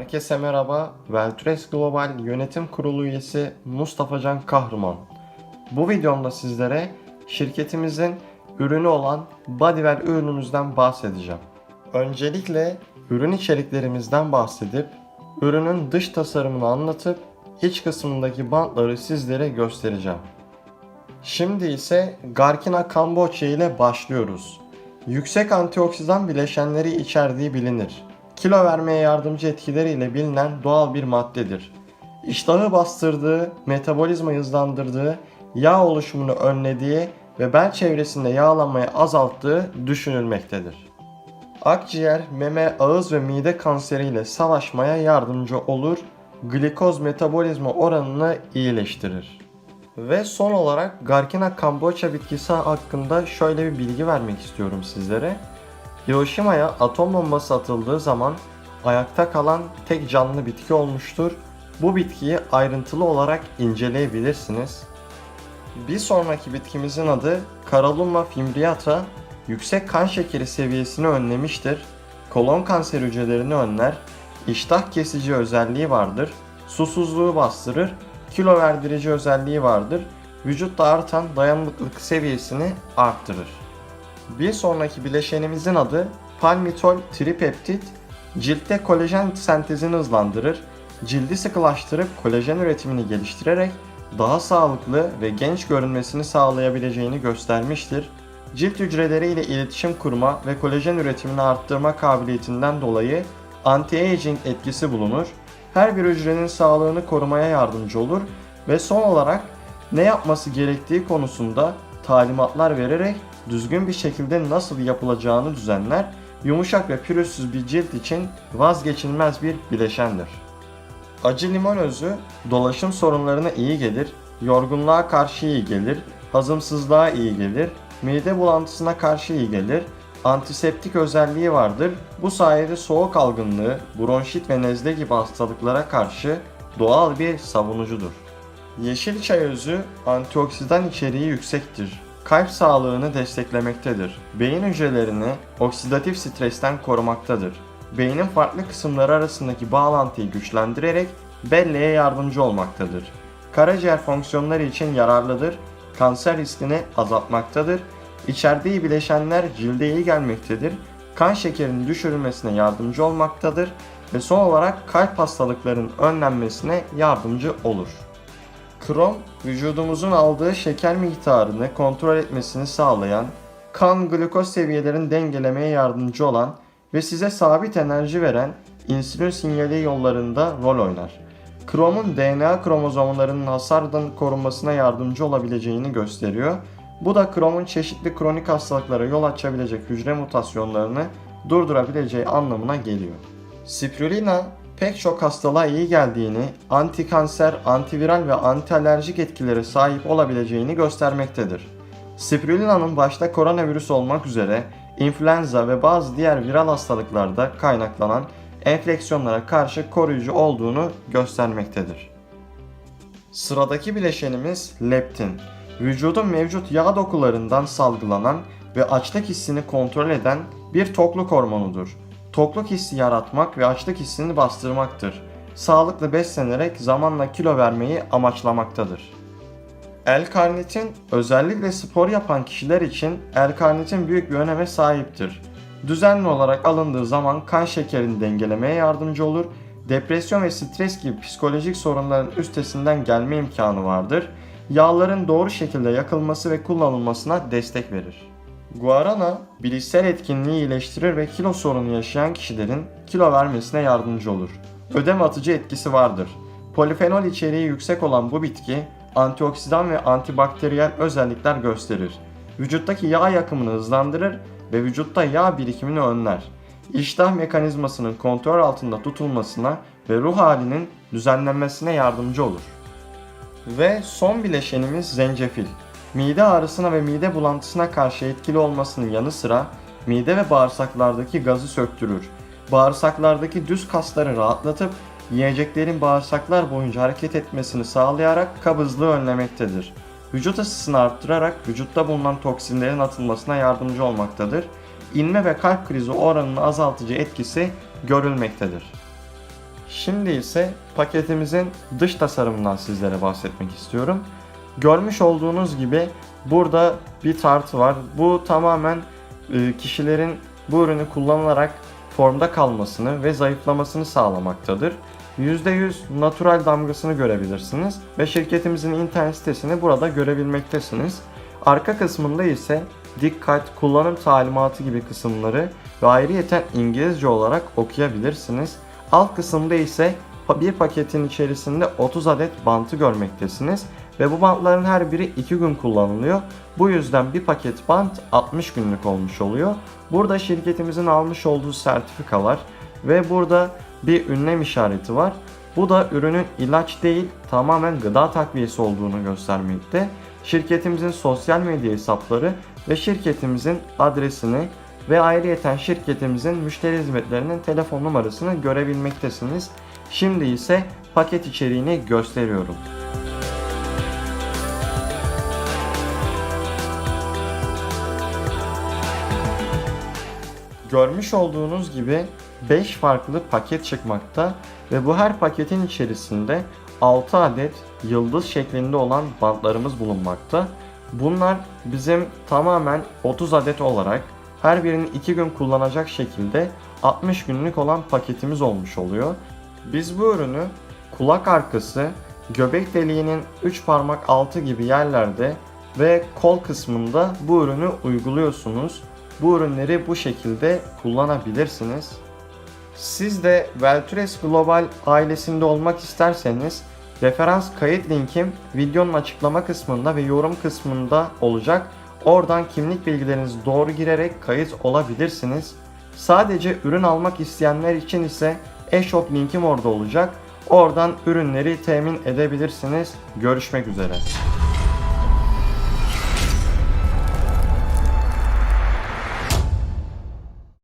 Herkese merhaba. Veltres Global Yönetim Kurulu üyesi Mustafa Can Kahraman. Bu videomda sizlere şirketimizin ürünü olan Bodywear ürünümüzden bahsedeceğim. Öncelikle ürün içeriklerimizden bahsedip ürünün dış tasarımını anlatıp iç kısmındaki bantları sizlere göstereceğim. Şimdi ise Garkina Kamboçya ile başlıyoruz. Yüksek antioksidan bileşenleri içerdiği bilinir. Kilo vermeye yardımcı etkileriyle bilinen doğal bir maddedir. İştahı bastırdığı, metabolizmayı hızlandırdığı, yağ oluşumunu önlediği ve bel çevresinde yağlanmayı azalttığı düşünülmektedir. Akciğer, meme, ağız ve mide kanseriyle savaşmaya yardımcı olur, glikoz metabolizma oranını iyileştirir. Ve son olarak Garkina Kamboçya bitkisi hakkında şöyle bir bilgi vermek istiyorum sizlere. Hiroşima'ya atom bombası atıldığı zaman ayakta kalan tek canlı bitki olmuştur. Bu bitkiyi ayrıntılı olarak inceleyebilirsiniz. Bir sonraki bitkimizin adı Caralluma fimbriata. Yüksek kan şekeri seviyesini önlemiştir. Kolon kanser hücrelerini önler. iştah kesici özelliği vardır. Susuzluğu bastırır. Kilo verdirici özelliği vardır. Vücutta artan dayanıklılık seviyesini arttırır. Bir sonraki bileşenimizin adı palmitol tripeptit. Ciltte kolajen sentezini hızlandırır. Cildi sıkılaştırıp kolajen üretimini geliştirerek daha sağlıklı ve genç görünmesini sağlayabileceğini göstermiştir. Cilt hücreleriyle iletişim kurma ve kolajen üretimini arttırma kabiliyetinden dolayı anti-aging etkisi bulunur. Her bir hücrenin sağlığını korumaya yardımcı olur ve son olarak ne yapması gerektiği konusunda talimatlar vererek düzgün bir şekilde nasıl yapılacağını düzenler, yumuşak ve pürüzsüz bir cilt için vazgeçilmez bir bileşendir. Acı limon özü dolaşım sorunlarına iyi gelir, yorgunluğa karşı iyi gelir, hazımsızlığa iyi gelir, mide bulantısına karşı iyi gelir, antiseptik özelliği vardır. Bu sayede soğuk algınlığı, bronşit ve nezle gibi hastalıklara karşı doğal bir savunucudur. Yeşil çay özü antioksidan içeriği yüksektir. Kalp sağlığını desteklemektedir. Beyin hücrelerini oksidatif stresten korumaktadır. Beynin farklı kısımları arasındaki bağlantıyı güçlendirerek belleğe yardımcı olmaktadır. Karaciğer fonksiyonları için yararlıdır. Kanser riskini azaltmaktadır. İçerdiği bileşenler cilde iyi gelmektedir. Kan şekerinin düşürülmesine yardımcı olmaktadır ve son olarak kalp hastalıklarının önlenmesine yardımcı olur. Krom, vücudumuzun aldığı şeker miktarını kontrol etmesini sağlayan, kan glukoz seviyelerini dengelemeye yardımcı olan ve size sabit enerji veren insülin sinyali yollarında rol oynar. Kromun DNA kromozomlarının hasardan korunmasına yardımcı olabileceğini gösteriyor. Bu da kromun çeşitli kronik hastalıklara yol açabilecek hücre mutasyonlarını durdurabileceği anlamına geliyor. Spirulina pek çok hastalığa iyi geldiğini, antikanser, antiviral ve antialerjik etkilere sahip olabileceğini göstermektedir. Spirulina'nın başta koronavirüs olmak üzere influenza ve bazı diğer viral hastalıklarda kaynaklanan enfeksiyonlara karşı koruyucu olduğunu göstermektedir. Sıradaki bileşenimiz leptin. Vücudun mevcut yağ dokularından salgılanan ve açlık hissini kontrol eden bir tokluk hormonudur. Tokluk hissi yaratmak ve açlık hissini bastırmaktır. Sağlıklı beslenerek zamanla kilo vermeyi amaçlamaktadır. L-karnitin özellikle spor yapan kişiler için L-karnitin büyük bir öneme sahiptir. Düzenli olarak alındığı zaman kan şekerini dengelemeye yardımcı olur, depresyon ve stres gibi psikolojik sorunların üstesinden gelme imkanı vardır. Yağların doğru şekilde yakılması ve kullanılmasına destek verir. Guarana, bilişsel etkinliği iyileştirir ve kilo sorunu yaşayan kişilerin kilo vermesine yardımcı olur. Ödem atıcı etkisi vardır. Polifenol içeriği yüksek olan bu bitki, antioksidan ve antibakteriyel özellikler gösterir. Vücuttaki yağ yakımını hızlandırır ve vücutta yağ birikimini önler. İştah mekanizmasının kontrol altında tutulmasına ve ruh halinin düzenlenmesine yardımcı olur. Ve son bileşenimiz zencefil. Mide ağrısına ve mide bulantısına karşı etkili olmasının yanı sıra mide ve bağırsaklardaki gazı söktürür. Bağırsaklardaki düz kasları rahatlatıp yiyeceklerin bağırsaklar boyunca hareket etmesini sağlayarak kabızlığı önlemektedir. Vücut ısısını arttırarak vücutta bulunan toksinlerin atılmasına yardımcı olmaktadır. İnme ve kalp krizi oranını azaltıcı etkisi görülmektedir. Şimdi ise paketimizin dış tasarımından sizlere bahsetmek istiyorum. Görmüş olduğunuz gibi burada bir tartı var. Bu tamamen e, kişilerin bu ürünü kullanarak formda kalmasını ve zayıflamasını sağlamaktadır. %100 natural damgasını görebilirsiniz ve şirketimizin internet sitesini burada görebilmektesiniz. Arka kısmında ise dikkat, kullanım talimatı gibi kısımları ve ayrıyeten İngilizce olarak okuyabilirsiniz. Alt kısımda ise bir paketin içerisinde 30 adet bantı görmektesiniz ve bu bantların her biri 2 gün kullanılıyor. Bu yüzden bir paket bant 60 günlük olmuş oluyor. Burada şirketimizin almış olduğu sertifikalar ve burada bir ünlem işareti var. Bu da ürünün ilaç değil tamamen gıda takviyesi olduğunu göstermekte. Şirketimizin sosyal medya hesapları ve şirketimizin adresini ve ayrıyeten şirketimizin müşteri hizmetlerinin telefon numarasını görebilmektesiniz. Şimdi ise paket içeriğini gösteriyorum. Görmüş olduğunuz gibi 5 farklı paket çıkmakta ve bu her paketin içerisinde 6 adet yıldız şeklinde olan bantlarımız bulunmakta. Bunlar bizim tamamen 30 adet olarak her birini 2 gün kullanacak şekilde 60 günlük olan paketimiz olmuş oluyor. Biz bu ürünü kulak arkası, göbek deliğinin 3 parmak altı gibi yerlerde ve kol kısmında bu ürünü uyguluyorsunuz. Bu ürünleri bu şekilde kullanabilirsiniz. Siz de Veltures Global ailesinde olmak isterseniz referans kayıt linkim videonun açıklama kısmında ve yorum kısmında olacak. Oradan kimlik bilgilerinizi doğru girerek kayıt olabilirsiniz. Sadece ürün almak isteyenler için ise e-shop linkim orada olacak. Oradan ürünleri temin edebilirsiniz. Görüşmek üzere.